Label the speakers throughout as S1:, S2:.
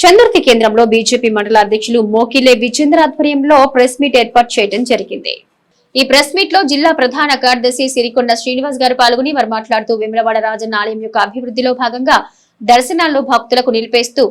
S1: చందుర్తి కేంద్రంలో బీజేపీ మండల అధ్యక్షులు మోకిలే విజేంద్ర ఆధ్వర్యంలో ప్రెస్ మీట్ ఏర్పాటు చేయడం జరిగింది. ఈ ప్రెస్ మీట్లో జిల్లా ప్రధాన కార్యదర్శి సిరికొండ శ్రీనివాస్ గారు పాల్గొని వారు మాట్లాడుతూ విమలవాడ రాజన్న ఆలయం యొక్క అభివృద్ధిలో భాగంగా దర్శనాల్లో భక్తులకు నిలిపేస్తూ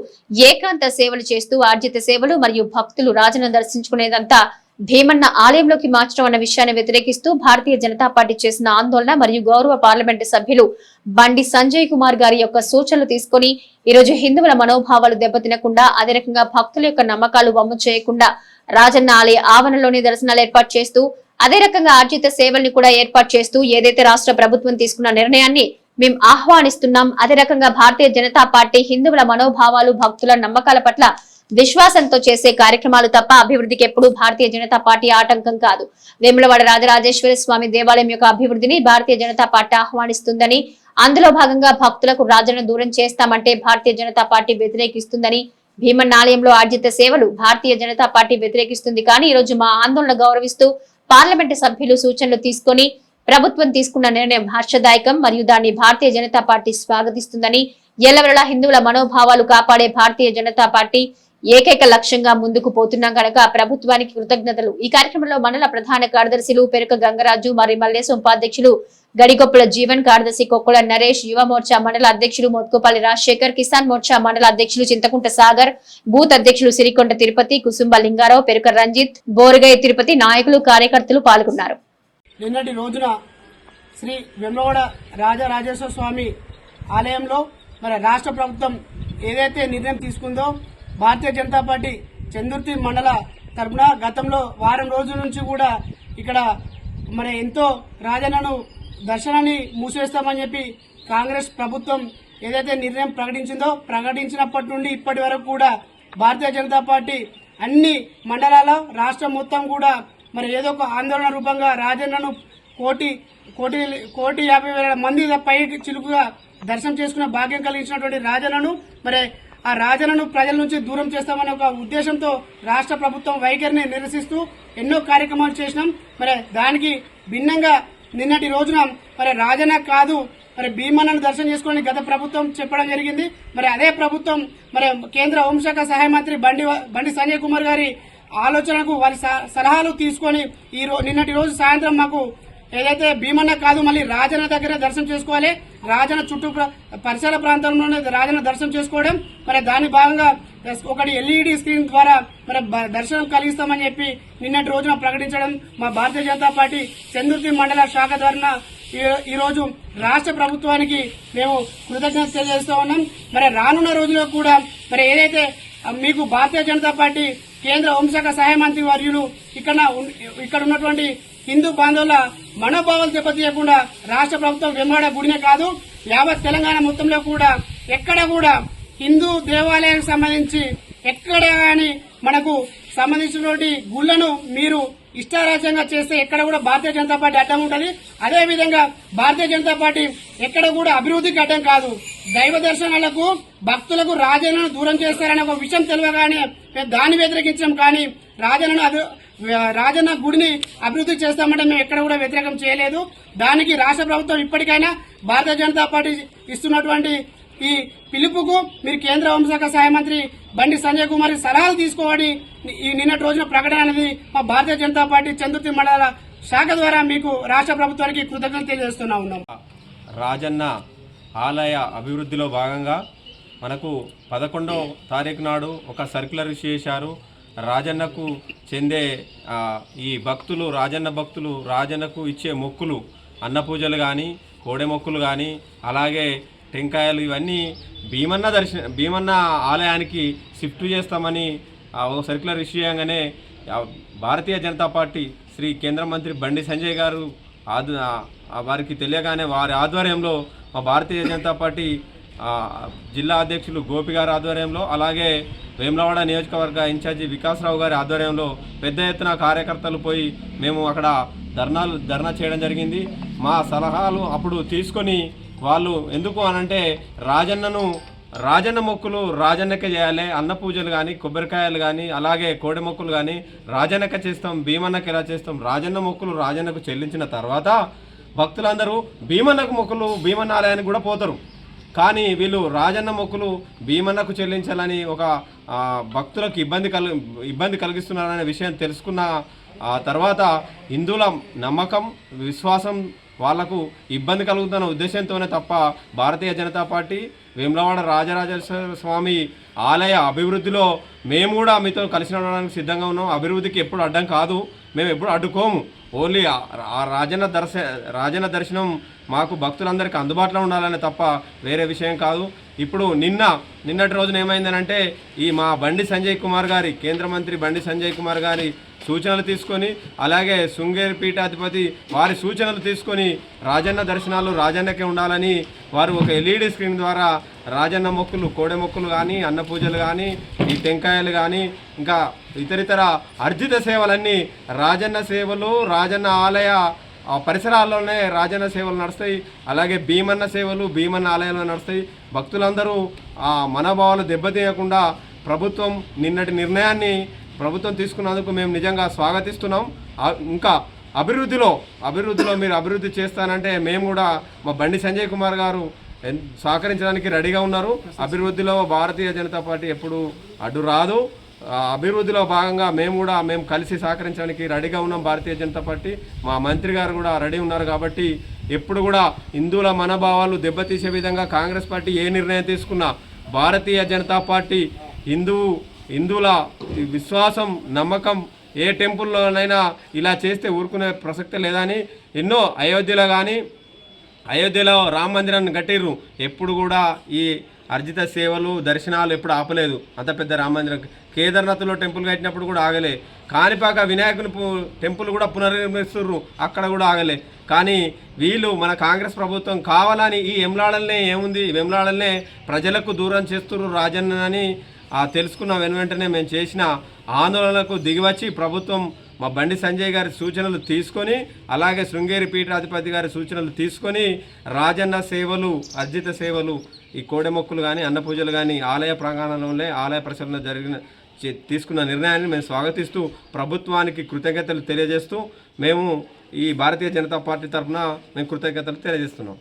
S1: ఏకాంత సేవలు చేస్తూ ఆర్జిత సేవలు మరియు భక్తులు రాజన్న దర్శించుకునేదంతా భీమన్న ఆలయంలోకి మార్చడం అన్న విషయాన్ని వ్యతిరేకిస్తూ భారతీయ జనతా పార్టీ చేసిన ఆందోళన మరియు గౌరవ పార్లమెంటు సభ్యులు బండి సంజయ్ కుమార్ గారి యొక్క సూచనలు తీసుకొని ఈ రోజు హిందువుల మనోభావాలు దెబ్బతినకుండా అదే రకంగా భక్తుల యొక్క నమ్మకాలు వమ్ము చేయకుండా రాజన్న ఆలయ ఆవరణలోని దర్శనాలు ఏర్పాటు చేస్తూ అదే రకంగా ఆర్జిత సేవల్ని కూడా ఏర్పాటు చేస్తూ ఏదైతే రాష్ట్ర ప్రభుత్వం తీసుకున్న నిర్ణయాన్ని మేము ఆహ్వానిస్తున్నాం. అదే రకంగా భారతీయ జనతా పార్టీ హిందువుల మనోభావాలు భక్తుల నమ్మకాల పట్ల విశ్వాసంతో చేసే కార్యక్రమాలు తప్ప అభివృద్ధికి ఎప్పుడూ భారతీయ జనతా పార్టీ ఆటంకం కాదు. వేములవాడ రాజరాజేశ్వర స్వామి దేవాలయం యొక్క అభివృద్ధిని భారతీయ జనతా పార్టీ ఆహ్వానిస్తుందని అందులో భాగంగా భక్తులకు రాజను దూరం చేస్తామంటే భారతీయ జనతా పార్టీ వ్యతిరేకిస్తుందని భీమన్న ఆలయంలో ఆర్జిత సేవలు భారతీయ జనతా పార్టీ వ్యతిరేకిస్తుంది. కానీ ఈ రోజు మా ఆందోళన గౌరవిస్తూ పార్లమెంటు సభ్యులు సూచనలు తీసుకొని ప్రభుత్వం తీసుకున్న నిర్ణయం హర్షదాయకం మరియు దాన్ని భారతీయ జనతా పార్టీ స్వాగతిస్తుందని ఎల్లవెల్లా హిందువుల మనోభావాలు కాపాడే భారతీయ జనతా పార్టీ ఏకైక లక్ష్యంగా ముందుకు పోతున్నాం కనుక ప్రభుత్వానికి కృతజ్ఞతలు. ఈ కార్యక్రమంలో మండల ప్రధాన కార్యదర్శులు పెరుక గంగరాజు మరి మల్లేశం ఉపాధ్యక్షులు గడిగొప్పల జీవన్ కార్యదర్శి కొక్కుల నరేష్ యువ మోర్చా మండల అధ్యక్షులు మోత్కోపల్లి రాజశేఖర్ కిసాన్ మోర్చా మండల అధ్యక్షులు చింతకుంట సాగర్ బూత్ అధ్యక్షులు సిరికొండ తిరుపతి కుసుంబ లింగారావు పెరుక రంజిత్ బోరుగై తిరుపతి నాయకులు కార్యకర్తలు పాల్గొన్నారు.
S2: నిన్నటి రోజున శ్రీ వెమ్మగౌడ రాజరాజేశ్వర స్వామి ఆలయంలో మరి రాష్ట్ర ప్రభుత్వం ఏదైతే నిర్ణయం తీసుకుందో భారతీయ జనతా పార్టీ చందుర్తి మండల తరపున గతంలో వారం రోజుల నుంచి కూడా ఇక్కడ మరి ఎంతో రాజన్నను దర్శనాన్ని మూసివేస్తామని చెప్పి కాంగ్రెస్ ప్రభుత్వం ఏదైతే నిర్ణయం ప్రకటించిందో ప్రకటించినప్పటి నుండి ఇప్పటి వరకు కూడా భారతీయ జనతా పార్టీ అన్ని మండలాల రాష్ట్రం మొత్తం కూడా మరి ఏదో ఒక ఆందోళన రూపంగా రాజన్నను కోటి కోటి కోటి యాభై వేల మంది పై చిలుకుగా దర్శనం చేసుకునే భాగ్యం కలిగించినటువంటి రాజన్నను మరి ఆ రాజనను ప్రజల నుంచి దూరం చేస్తామనే ఒక ఉద్దేశంతో రాష్ట్ర ప్రభుత్వం వైఖరిని నిరసిస్తూ ఎన్నో కార్యక్రమాలు చేసినాం. మరి దానికి భిన్నంగా నిన్నటి రోజున మరి రాజన్న కాదు మరి భీమన్నను దర్శనం చేసుకొని గత ప్రభుత్వం చెప్పడం జరిగింది. మరి అదే ప్రభుత్వం మరి కేంద్ర హోంశాఖ సహాయ మంత్రి బండి బండి సంజయ్ కుమార్ గారి ఆలోచనకు వారి స- సలహాలు తీసుకొని ఈ నిన్నటి రోజు సాయంత్రం మాకు ఏదైతే భీమన్న కాదు మళ్ళీ రాజన దగ్గర దర్శనం చేసుకోవాలి. రాజన చుట్టూ పరిసర ప్రాంతంలోనే రాజన దర్శనం చేసుకోవడం. మరి దాని భాగంగా ఒకటి ఎల్ఈడి స్క్రీన్ ద్వారా మరి దర్శనం కలిగిస్తామని చెప్పి నిన్నటి రోజున ప్రకటించడం మా భారతీయ జనతా పార్టీ చంద్రుతి మండల శాఖ ద్వారా ఈ- రోజు రాష్ట్ర ప్రభుత్వానికి మేము కృతజ్ఞత తెలియజేస్తూ ఉన్నాం. మరి రానున్న రోజుల్లో కూడా మరి ఏదైతే మీకు భారతీయ జనతా పార్టీ కేంద్ర హోంశాఖ సహాయ మంత్రి వర్యులు ఇక్కడ ఇక్కడ ఉన్నటువంటి హిందూ బాంధవుల మనోభావాలు దెబ్బతీయకుండా రాష్ట్ర ప్రభుత్వం వెంబడ గుడినే కాదు యావత్ తెలంగాణ మొత్తంలో కూడా ఎక్కడ కూడా హిందూ దేవాలయానికి సంబంధించి ఎక్కడ గాని మనకు సంబంధించినటువంటి గుళ్ళను మీరు ఇష్టారాజ్యంగా చేస్తే ఎక్కడ కూడా భారతీయ జనతా పార్టీ అడ్డం ఉంటుంది. అదే విధంగా భారతీయ జనతా పార్టీ ఎక్కడ కూడా అభివృద్ధికి అడ్డం కాదు. దైవ దర్శనాలకు భక్తులకు రాజన్నను దూరం చేస్తారనే ఒక విషయం తెలియగానే మేము దాన్ని వ్యతిరేకించాం కానీ రాజన్నను అభి- రాజన్న గుడిని అభివృద్ధి చేస్తామంటే మేము ఎక్కడ కూడా వ్యతిరేకం చేయలేదు. దానికి రాష్ట్ర ప్రభుత్వం ఇప్పటికైనా భారతీయ జనతా పార్టీ ఇస్తున్నటువంటి ఈ పిలుపుకు మీరు కేంద్ర హోంశాఖ సహాయ మంత్రి బండి సంజయ్ కుమార్ సలహాలు తీసుకోవని ఈ నిన్నటి రోజున ప్రకటన అనేది మా భారతీయ జనతా పార్టీ చందుర్తి మండల శాఖ ద్వారా మీకు రాష్ట్ర ప్రభుత్వానికి కృతజ్ఞతలు తెలియజేస్తున్నా ఉన్నాం.
S3: రాజన్న ఆలయ అభివృద్ధిలో భాగంగా మనకు పదకొండవ తారీఖు నాడు ఒక సర్క్యులర్ ఇష్యూ చేశారు. రాజన్నకు చెందే ఈ భక్తులు రాజన్న భక్తులు రాజన్నకు ఇచ్చే మొక్కులు అన్న పూజలు కానీ కోడె మొక్కులు కానీ అలాగే టెంకాయలు ఇవన్నీ భీమన్న దర్శన భీమన్న ఆలయానికి షిఫ్ట్ చేస్తామని ఆ, సర్క్యులర్ ఇష్యూ చేయగానే భారతీయ జనతా పార్టీ శ్రీ కేంద్ర మంత్రి బండి సంజయ్ గారు ఆదు ఆ వారికి తెలియగానే వారి ఆధ్వర్యంలో మా భారతీయ జనతా పార్టీ జిల్లా అధ్యక్షులు గోపి గారి ఆధ్వర్యంలో అలాగే వేములవాడ నియోజకవర్గ ఇన్ఛార్జి వికాసరావు గారి ఆధ్వర్యంలో పెద్ద ఎత్తున కార్యకర్తలు పోయి మేము అక్కడ ధర్నాలు ధర్నా చేయడం జరిగింది. మా సలహాలు అప్పుడు తీసుకొని వాళ్ళు ఎందుకు అనంటే రాజన్నను రాజన్న మొక్కులు రాజన్నకే చేయాలి అన్న పూజలు కానీ కొబ్బరికాయలు కానీ అలాగే కోడి మొక్కులు కానీ రాజన్నక చేస్తాం భీమన్నకి ఎలా చేస్తాం రాజన్న మొక్కులు రాజన్నకు చెల్లించిన తర్వాత భక్తులందరూ భీమన్నకు మొక్కులు భీమన్న ఆలయానికి కూడా పోతారు. కానీ వీళ్ళు రాజన్న మొక్కులు భీమన్నకు చెల్లించాలని ఒక భక్తులకు ఇబ్బంది కలు ఇబ్బంది కలిగిస్తున్నారనే విషయం తెలుసుకున్న ఆ తర్వాత హిందువుల నమ్మకం విశ్వాసం వాళ్ళకు ఇబ్బంది కలుగుతున్న ఉద్దేశంతోనే తప్ప భారతీయ జనతా పార్టీ వేములవాడ రాజరాజేశ్వర స్వామి ఆలయ అభివృద్ధిలో మేము కూడా మీతో కలిసి నడవడానికి సిద్ధంగా ఉన్నాం. అభివృద్ధికి ఎప్పుడు అడ్డం కాదు. మేము ఎప్పుడు అడ్డుకోము. ఓన్లీ ఆ- రాజన రాజన్న దర్శ రాజన్న దర్శనం మాకు భక్తులందరికీ అందుబాటులో ఉండాలని తప్ప వేరే విషయం కాదు. ఇప్పుడు నిన్న నిన్నటి రోజున ఏమైందనంటే ఈ మా బండి సంజయ్ కుమార్ గారి కేంద్ర మంత్రి బండి సంజయ్ కుమార్ గారి సూచనలు తీసుకొని అలాగే శృంగేరి పీఠాధిపతి వారి సూచనలు తీసుకొని రాజన్న దర్శనాలు రాజన్నకే ఉండాలని వారు ఒక ఎల్ఈడి స్క్రీన్ ద్వారా రాజన్న మొక్కులు కోడె మొక్కులు కానీ అన్న పూజలు కానీ ఈ టెంకాయలు కానీ ఇంకా ఇతరితర అర్జిత సేవలన్నీ రాజన్న సేవలు రాజన్న ఆలయ ఆ పరిసరాల్లోనే రాజన్న సేవలు నడుస్తాయి. అలాగే భీమన్న సేవలు భీమన్న ఆలయంలో నడుస్తాయి. భక్తులందరూ ఆ మనోభావాలు దెబ్బతీయకుండా ప్రభుత్వం నిన్నటి నిర్ణయాన్ని ప్రభుత్వం తీసుకున్నందుకు మేము నిజంగా స్వాగతిస్తున్నాం. ఇంకా అభివృద్ధిలో అభివృద్ధిలో మీరు అభివృద్ధి చేస్తానంటే మేము కూడా మా బండి సంజయ్ కుమార్ గారు ఎన్- సహకరించడానికి రెడీగా ఉన్నారు. అభివృద్ధిలో భారతీయ జనతా పార్టీ ఎప్పుడు అడ్డు రాదు అభివృద్ధిలో భాగంగా మేము కూడా మేము కలిసి సహకరించడానికి రెడీగా ఉన్నాం భారతీయ జనతా పార్టీ. మా మంత్రి గారు కూడా రెడీ ఉన్నారు కాబట్టి ఎప్పుడు కూడా హిందువుల మనోభావాలు దెబ్బతీసే విధంగా కాంగ్రెస్ పార్టీ ఏ నిర్ణయం తీసుకున్నా భారతీయ జనతా పార్టీ హిందువు హిందువుల విశ్వాసం నమ్మకం ఏ టెంపుల్లోనైనా ఇలా చేస్తే ఊరుకునే ప్రసక్తే లేదని ఎన్నో అయోధ్యలో కానీ అయోధ్యలో రామ మందిరాన్ని కట్టిర్రు. ఎప్పుడు కూడా ఈ అర్జిత సేవలు దర్శనాలు ఎప్పుడు ఆపలేదు. అంత పెద్ద రామందిరం కేదార్నాథ్లో టెంపుల్ కట్టినప్పుడు కూడా ఆగలే. కాణిపాక వినాయకుని టెంపుల్ కూడా పునర్నిర్మిస్తున్నారు అక్కడ కూడా ఆగలే. కానీ వీళ్ళు మన కాంగ్రెస్ ప్రభుత్వం కావాలని ఈ వెమ్లాడల్నే ఏముంది? వెమ్లాడల్నే ప్రజలకు దూరం చేస్తున్నారు రాజన్న అని తెలుసుకున్న. వెను వెంటనే మేము చేసిన ఆందోళనకు దిగివచ్చి ప్రభుత్వం మా బండి సంజయ్ గారి సూచనలు తీసుకొని అలాగే శృంగేరి పీఠాధిపతి గారి సూచనలు తీసుకొని రాజన్న సేవలు అర్జిత సేవలు ఈ కోడెమొక్కులు కానీ అన్నపూజలు కానీ ఆలయ ప్రాంగణంలోనే ఆలయ ప్రసరణ జరిగిన తీసుకున్న నిర్ణయాన్ని మేము స్వాగతిస్తూ ప్రభుత్వానికి కృతజ్ఞతలు తెలియజేస్తూ మేము ఈ భారతీయ జనతా పార్టీ తరఫున మేము కృతజ్ఞతలు తెలియజేస్తున్నాం.